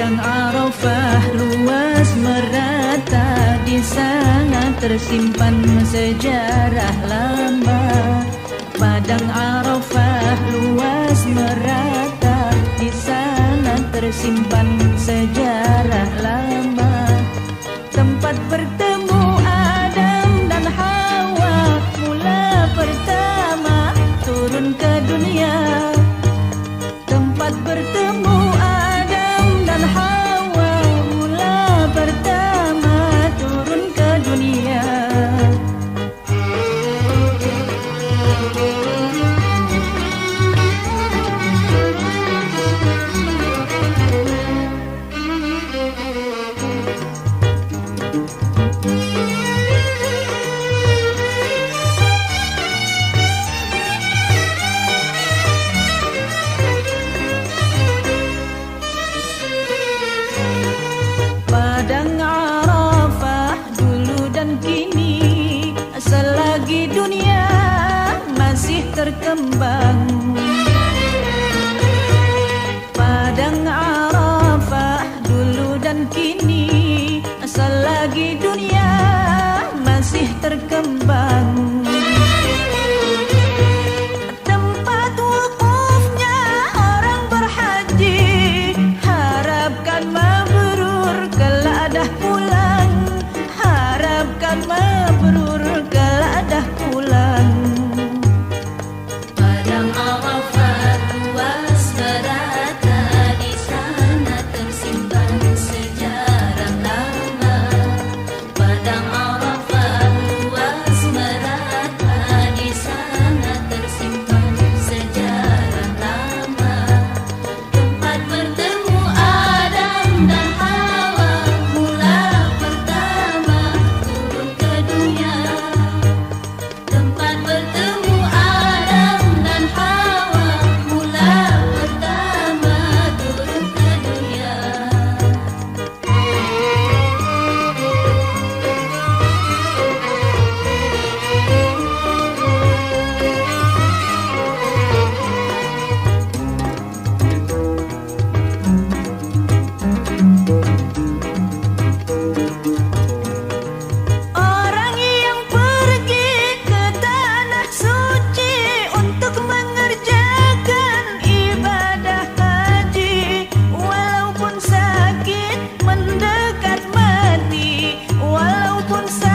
Padang Arafah luas merata Di sana tersimpan sejarah lama. Padang Arafah luas merata Di sana tersimpan sejarah lama. Tempat bertemu Adam dan Hawa Mula pertama turun ke dunia. Tempat bertemu dunia masih terkembang upon